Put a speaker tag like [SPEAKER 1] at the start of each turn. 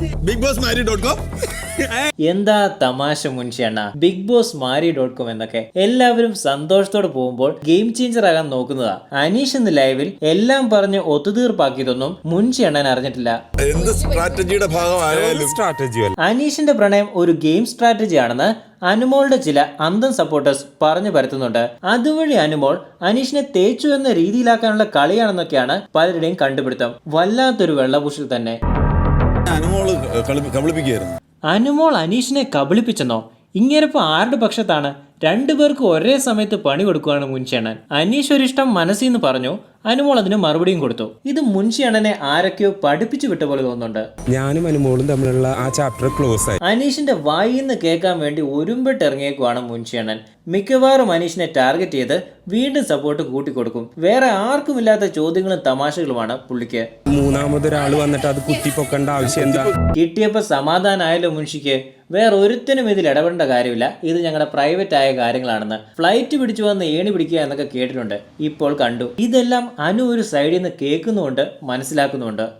[SPEAKER 1] Big Boss Mari dot com
[SPEAKER 2] എന്താ തമാശ മുൻഷിയണ്ണ Big Boss Mari dot com എന്നൊക്കെ എല്ലാവരും സന്തോഷത്തോടെ പോകുമ്പോൾ ഗെയിം ചേഞ്ചർ ആകാൻ നോക്കുന്നതാ. അനീഷ് ഇന്ന് ലൈവിൽ എല്ലാം പറഞ്ഞ് ഒത്തുതീർപ്പാക്കിയതൊന്നും മുൻഷി അണ്ണൻ അറിഞ്ഞിട്ടില്ല.
[SPEAKER 1] എന്ത് സ്ട്രാറ്റജിയുടെ ഭാഗമായാലും.
[SPEAKER 3] സ്ട്രാറ്റജി അല്ല.
[SPEAKER 2] അനീഷിന്റെ പ്രണയം ഒരു ഗെയിം സ്ട്രാറ്റജി ആണെന്ന് അനുമോളുടെ ചില അന്തം സപ്പോർട്ടേഴ്സ് പറഞ്ഞു പരത്തുന്നുണ്ട്. അതുവഴി അനുമോൾ അനീഷിനെ തേച്ചു എന്ന രീതിയിലാക്കാനുള്ള കളിയാണെന്നൊക്കെയാണ് പലരുടെയും കണ്ടുപിടുത്തം. വല്ലാത്തൊരു വെള്ളപൂശിൽ തന്നെ. അനുമോൾ അനീഷിനെ കബളിപ്പിച്ചെന്നോ? ഇങ്ങേരപ്പോ ആരുടെ പക്ഷത്താണ്? രണ്ടുപേർക്ക് ഒരേ സമയത്ത് പണി കൊടുക്കുകയാണ് മുൻചേണൻ. അനീഷ് ഒരിഷ്ടം മനസ്സിന്ന് പറഞ്ഞു അനുമോൾ അതിന് മറുപടിയും കൊടുത്തു. ഇത് മുൻഷി അണ്ണനെ ആരൊക്കെയോ പഠിപ്പിച്ചു വിട്ട പോലെ തോന്നുന്നുണ്ട്.
[SPEAKER 3] ഞാനും അനുമോളും തമ്മിലുള്ള ആ ചാപ്റ്റർ ക്ലോസ് ആയി.
[SPEAKER 2] അനീഷിന്റെ വായിൽ നിന്ന് കേൾക്കാൻ വേണ്ടി ഒരുമ്പിട്ട് ഇറങ്ങിയേക്കുവാണ് മുൻഷി അണ്ണൻ. മിക്കവാറും അനീഷിനെ ടാർഗറ്റ് ചെയ്ത് വീണ്ടും സപ്പോർട്ട് കൂട്ടിക്കൊടുക്കും. വേറെ ആർക്കുമില്ലാത്ത ചോദ്യങ്ങളും തമാശകളുമാണ് പുള്ളിക്ക്.
[SPEAKER 3] മൂന്നാമതൊരാൾ വന്നിട്ട് അത് കുത്തിപ്പൊക്കേണ്ട ആവശ്യം എന്താ?
[SPEAKER 2] കിട്ടിയപ്പോ സമാധാനായല്ലോ മുൻഷിക്ക്. വേറെ ഒരുത്തിനും ഇതിൽ ഇടപെടേണ്ട കാര്യമില്ല. ഇത് ഞങ്ങളുടെ പ്രൈവറ്റ് ആയ കാര്യങ്ങളാണെന്ന് ഫ്ലൈറ്റ് പിടിച്ചു വന്ന് ഏണി പിടിക്കുക എന്നൊക്കെ കേട്ടിട്ടുണ്ട്. ഇപ്പോൾ കണ്ടു. ഇതെല്ലാം അനു ഒരു സൈഡിൽ നിന്ന് കേൾക്കുന്നുമുണ്ട് മനസ്സിലാക്കുന്നുമുണ്ട്.